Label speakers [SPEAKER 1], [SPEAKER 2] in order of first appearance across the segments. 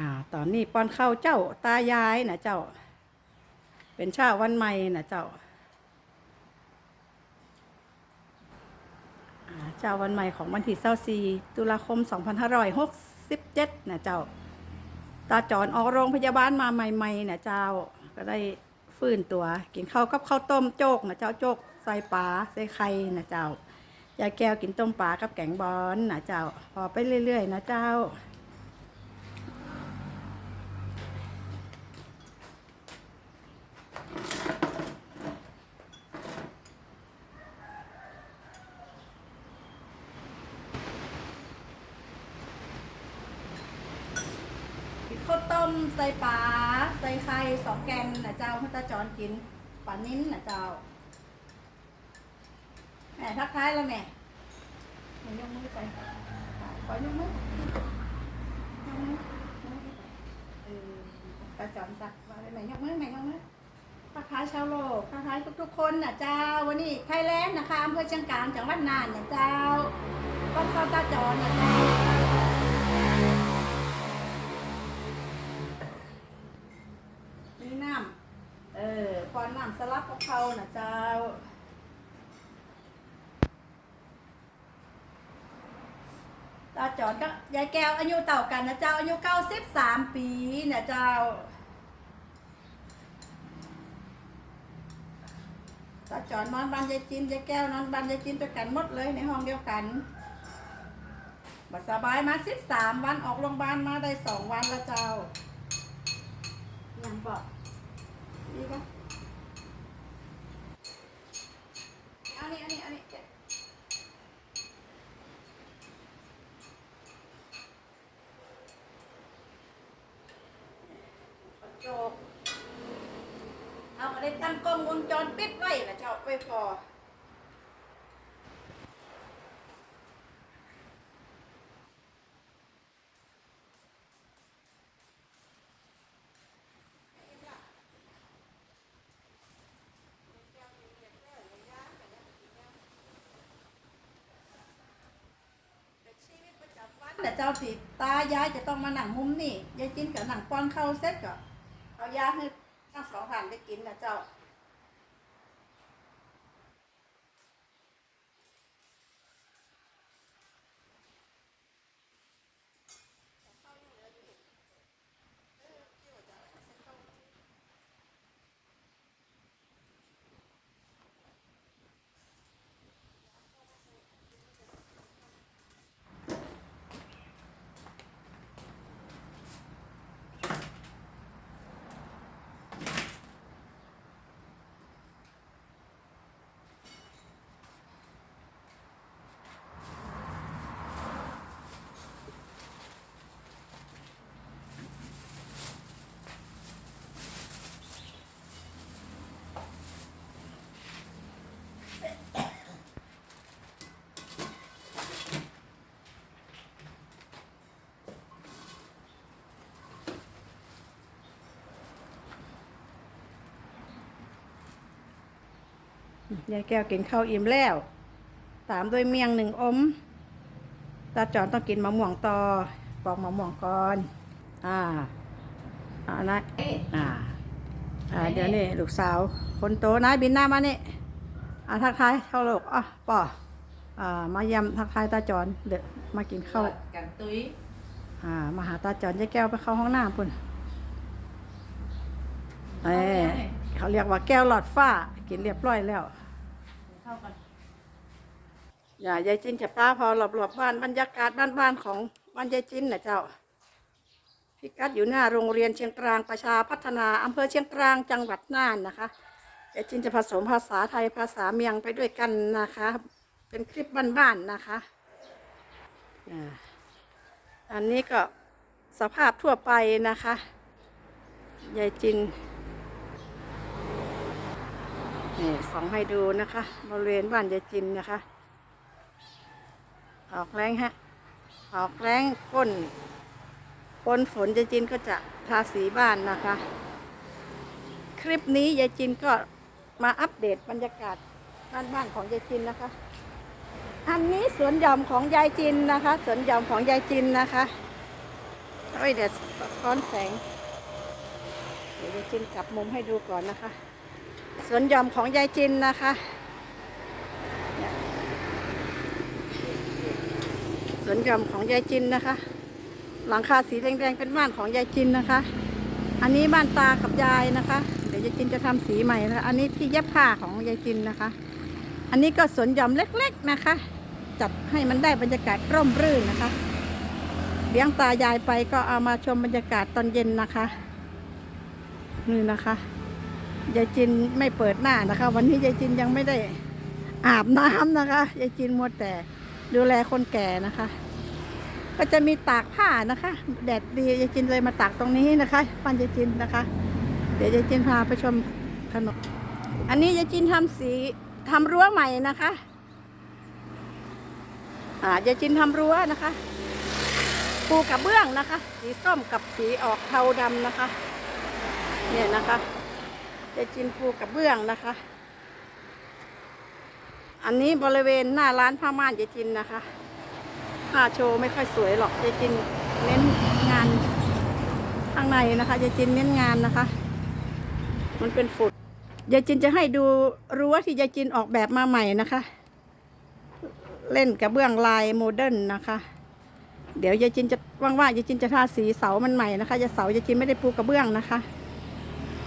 [SPEAKER 1] อ่า ตอนนี้ป้อนข้าวเจ้าตายายนะเจ้า เป็นชาวันใหม่นะเจ้าเจ้าวันใหม่ของวันที่24ตุลาคม 2567นะเจ้า ตาจอนออกโรงพยาบาลมาใหม่ๆนะเจ้า ก็ได้ฟื้นตัว กินข้าวกับข้าวต้มโจกนะเจ้าโจกใส่ปลาใส่ไข่นะเจ้ายายแก้วกินต้มปลากับแกงบอนนะเจ้า พอไปเรื่อยๆ นะเจ้า ข้าวต้มใส่ปลาใส่ไข่สองแกงนะเจ้าให้ตาจอนกินปลานิ้นนะเจ้าแม่ทักทายแล้วแม่แม่ยกมือไปขอยกมือยกมือยกมือเออตาจอนสักว่าเลยแม่ยกมือแม่ยกมือทักทายชาวโลกทักทายทุกๆคนนะเจ้า วันนี้ไทยแลนด์นะคะอำเภอเชียงกานจังหวัดน่านนะเจ้าก็เข้าตาจอนนะเจ้า นี่น้ำ เออปอน น้ำสลับกับเขานะเจ้า ตาจอดก็ยายแก้วอายุเต่ากันนะเจ้าอายุเก้าสิบสามปีนะเจ้า ตาจอดนอนบ้านยายจินยายแก้วนอนบ้านยายจินด้วยกันหมดเลยในห้องเดียวกันบัดสบายมาสิบสามวันออกโรงพยาบาลมาได้สองวันแล้วเจ้ายังบอกดีปะ นี้อันนี้อันนี้เก็บกระจกเอาอะไรตั้งกล้องวงจรปิดไว้นะเจ้าไปพอ แต่ เจ้าสิตายายจะต้องมาหนังมุมนี่ยายกินกับหนังป้อนเข้าเซ็ตก็เอายาให้ทั้งสองผ่านได้กินนะเจ้า ยายแก้วกินข้าวอิ่มแล้ว ตามด้วยเมียงหนึ่งอม ตาจอนต้องกินมะม่วงต่อปอกมะม่วงก่อน อ่าอ่านะอ่าอ่าเดี๋ยวนี่ลูกสาว คนโตนายบินหน้ามานี่อ่าทักทายเข้าโลกอะป่ออ่ามาเยำทักทายตาจอนเดี๋ยวมากินข้าว
[SPEAKER 2] กันตุ้ย
[SPEAKER 1] อ่ามาหาตาจอนยายแก้วไปเข้าห้องน้ำพุ่นเอ้เขาเรียกว่าแก้วหลอดฟ้า กินเรียบร้อยแล้ว
[SPEAKER 2] เข้ากัน
[SPEAKER 1] อย่ายายจินจะป้าพอหลบหลบบ้านบรรยากาศบ้านบ้านๆของบ้านยายจินนะเจ้าพิกัดอยู่หน้าโรงเรียนเชียงกลางประชาพัฒนาอำเภอเชียงกลางจังหวัดน่านนะคะยายจินจะผสมภาษาไทยภาษาเมียงไปด้วยกันนะคะ เป็นคลิปบ้านๆนะคะอันนี้ก็สภาพทั่วไปนะคะยายจิน นี่ส่องให้ดูนะคะ บริเวณบ้านยายจินนะคะ ออกแรงฮะ ออกแรงก้นปนฝนยายจินก็จะทาสีบ้านนะคะ คลิปนี้ยายจินก็มาอัปเดตบรรยากาศบ้านบ้านของยายจินนะคะ อันนี้สวนหย่อมของยายจินนะคะ สวนหย่อมของยายจินนะคะเอ้ยเดี๋ยวสะท้อนแสง เดี๋ยวยายจินกลับมุมให้ดูก่อนนะคะ สวนหย่อมของยายจินนะคะ สวนหย่อมของยายจินนะคะ หลังคาสีแดงๆเป็นบ้านของยายจินนะคะ อันนี้บ้านตากับยายนะคะ เดี๋ยวยายจินจะทำสีใหม่นะคะอันนี้ที่เย็บผ้าของยายจินนะคะ อันนี้ก็สวนหย่อมเล็กๆนะคะ จัดให้มันได้บรรยากาศร่มรื่นนะคะเลี้ยงตายายไปก็เอามาชมบรรยากาศตอนเย็นนะคะ นี่นะคะ ยายจินไม่เปิดหน้านะคะ วันนี้ยายจินยังไม่ได้อาบน้ำนะคะยายจินมัวแต่ดูแลคนแก่นะคะ ก็จะมีตากผ้านะคะ แดดดียายจินเลยมาตากตรงนี้นะคะบ้านยายจินนะคะ เดี๋ยวยายจินพาไปชมขนมอันนี้ยายจินทำสีทำรั้วใหม่นะคะอ่ายายจินทำรั้วนะคะปูกระเบื้องนะคะ สีส้มกับสีออกเทาดำนะคะ เนี่ยนะคะ ยายจินปูกระเบื้องนะคะ อันนี้บริเวณหน้าร้านผ้าม่านยายจินนะคะผ้าโชว์ไม่ค่อยสวยหรอกยายจินเน้นงานข้างในนะคะยายจินเน้นงานนะคะ มันเป็นฝุ่นยายจินจะให้ดูรั้วที่ยายจินออกแบบมาใหม่นะคะ เล่นกระเบื้องลายโมเดิร์นนะคะ เดี๋ยวยายจินจะว่างๆยายจินจะทาสีเสามันใหม่นะคะยายเสายายจินไม่ได้ปูกระเบื้องนะคะ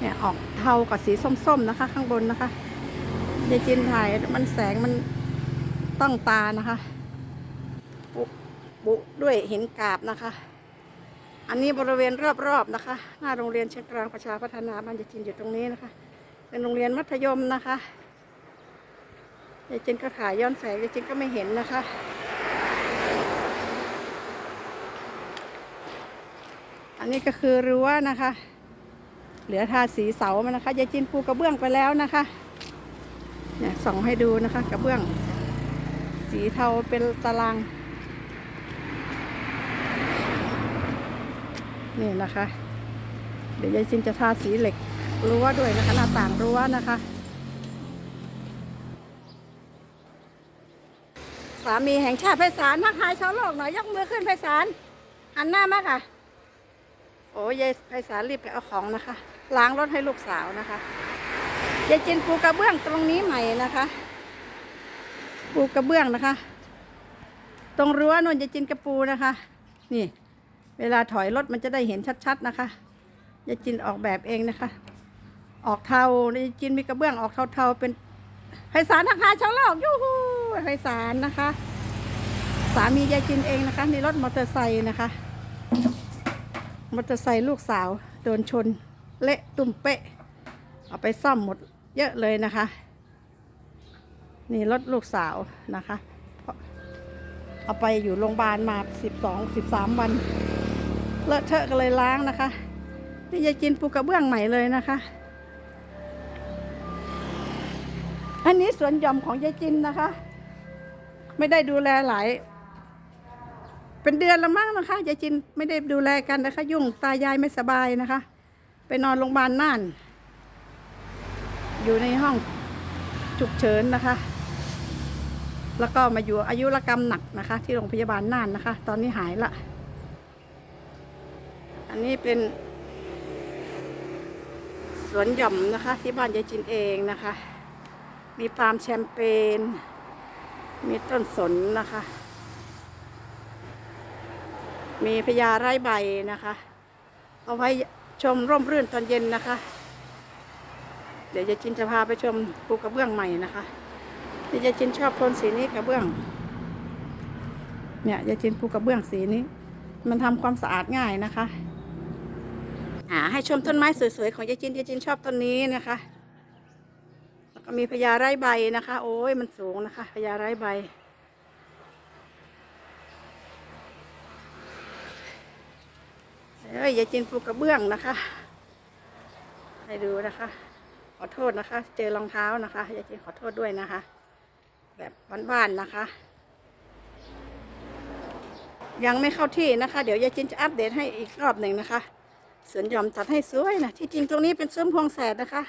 [SPEAKER 1] เนี่ยออกเทากับสีส้มๆนะคะ ข้างบนนะคะยายจินถ่ายมันแสงมันต้องตานะคะ ปุบุด้วยหินกาบนะคะ อันนี้บริเวณรอบๆนะคะ หน้าโรงเรียนเชียงกลางประชาพัฒนาบ้านยายจินอยู่ตรงนี้นะคะ เป็นโรงเรียนมัธยมนะคะยายจินก็ถ่ายย้อนแสงยายจินก็ไม่เห็นนะคะอันนี้ก็คือรั้วนะคะ เหลือทาสีเสามันนะคะยายจินปูกระเบื้องไปแล้วนะคะเนี่ยส่องให้ดูนะคะกระเบื้อง สีเทาเป็นตาราง นี่นะคะ เดี๋ยวยายจินจะทาสีเหล็กรั้วด้วยนะคะหน้าต่างรั้วนะคะ สามีแห่งชาติไพศาลทักทายชาวโลกหน่อยยกมือขึ้นไพศาลหันหน้ามาค่ะ อ้ยายไพศาลรีบไปเอาของนะคะ ล้างรถให้ลูกสาวนะคะยายจินปูกระเบื้องตรงนี้ใหม่นะคะ ปูกระเบื้องนะคะ ตรงรั้วนนยายจินกระปูนะคะ นี่ เวลาถอยรถมันจะได้เห็นชัดๆนะคะยายจินออกแบบเองนะคะ ออกเทายายจินมีกระเบื้องออกเทาๆเป็นไพศาลทักทายชาวโลกยูฮูไพศาลนะคะ สามียายจินเองนะคะนี่รถมอเตอร์ไซค์นะคะ มอเตอร์ไซค์ลูกสาว โดนชน เละตุ่มเป๊ะ เอาไปซ่อมหมดเยอะเลยนะคะ นี่รถลูกสาวนะคะ เอาไปอยู่โรงพยาบาลมาสิบสองสิบสามวัน เลอะเทอะก็เลยล้างนะคะ นี่ยายจินปูกระเบื้องใหม่เลยนะคะ อันนี้สวนหย่อมของยายจินนะคะ ไม่ได้ดูแลหลาย เป็นเดือนละมั้งนะคะยายจินไม่ได้ดูแลกันนะคะ ยุ่งตายายไม่สบายนะคะ ไปนอนโรงพยาบาลน่าน อยู่ในห้องฉุกเฉินนะคะ แล้วก็มาอยู่อายุรกรรมหนักนะคะ ที่โรงพยาบาลน่านนะคะ ตอนนี้หายละ อันนี้เป็นสวนหย่อมนะคะ ที่บ้านยายจินเองนะคะ มีปาล์มแชมเปญมีต้นสนนะคะ มีพญาไร่ใบนะคะ เอาไว้ชมร่มรื่นตอนเย็นนะคะ เดี๋ยวยายจินจะพาไปชมปูกระเบื้องใหม่นะคะเดี๋ยวยายจินชอบโทนสีนี้กระเบื้อง เนี่ยยายจินปูกระเบื้องสีนี้ มันทำความสะอาดง่ายนะคะหาให้ชมต้นไม้สวยๆของยายจินยายจินชอบต้นนี้นะคะแล้วก็มีพญาไร่ใบนะคะ โอ้ยมันสูงนะคะพญาไร่ใบ เอ้ยยายจินปูกระเบื้องนะคะ ให้ดูนะคะ ขอโทษนะคะ เจอรองเท้านะคะยายจินขอโทษด้วยนะคะ แบบบ้านๆนะคะ ยังไม่เข้าที่นะคะ เดี๋ยวยายจินจะอัปเดตให้อีกรอบหนึ่งนะคะสวนหย่อมตัดให้สวยนะที่จริงตรงนี้เป็นซุ้มพวงแสดนะคะ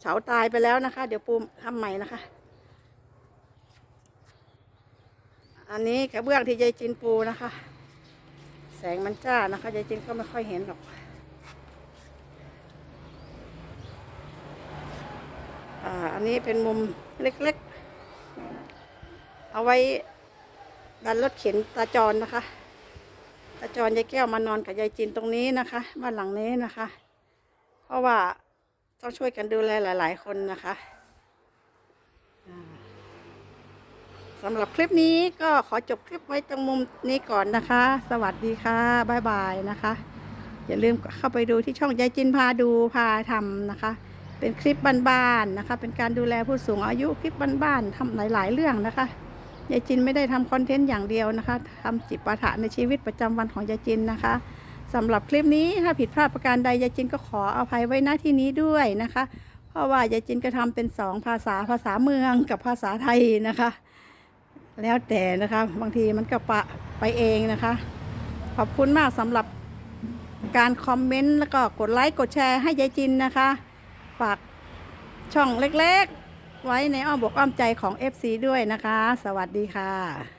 [SPEAKER 1] เฉาตายไปแล้วนะคะ เดี๋ยวปูทำใหม่นะคะ อันนี้กระเบื้องที่ยายจินปูนะคะ แสงมันจ้านะคะยายจินก็ไม่ค่อยเห็นหรอกอ่าอันนี้เป็นมุมเล็กๆ เอาไว้ดันรถเข็นตาจรนะคะ ตาจรยายแก้วมานอนกับยายจินตรงนี้นะคะ บ้านหลังนี้นะคะ เพราะว่าต้องช่วยกันดูแลหลาย ๆ คนนะคะอ่า สำหรับคลิปนี้ก็ขอจบคลิปไว้ตรงมุมนี้ก่อนนะคะ สวัสดีค่ะบ๊ายบายนะคะ อย่าลืมเข้าไปดูที่ช่องยายจินพาดูพาทำนะคะ เป็นคลิปบ้านๆนะคะ เป็นการดูแลผู้สูงอายุคลิปบ้านๆทำหลาย ๆ เรื่องนะคะยายจินไม่ได้ทำคอนเทนต์อย่างเดียวนะคะทำจิปาถะในชีวิตประจำวันของยายจินนะคะสำหรับคลิปนี้ถ้าผิดพลาดประการใดยายจินก็ขออภัยไว้ณที่นี้ด้วยนะคะ เพราะว่ายายจินก็ทำเป็นสองภาษาภาษาเมืองกับภาษาไทยนะคะ แล้วแต่นะคะ บางทีมันก็ปะไปเองนะคะ ขอบคุณมากสำหรับการคอมเมนต์แล้วก็กดไลค์กดแชร์ให้ยายจินนะคะ ฝากช่องเล็กๆ ไว้ในอ้อมบอกอ้อมใจของ FC ด้วยนะคะ สวัสดีค่ะ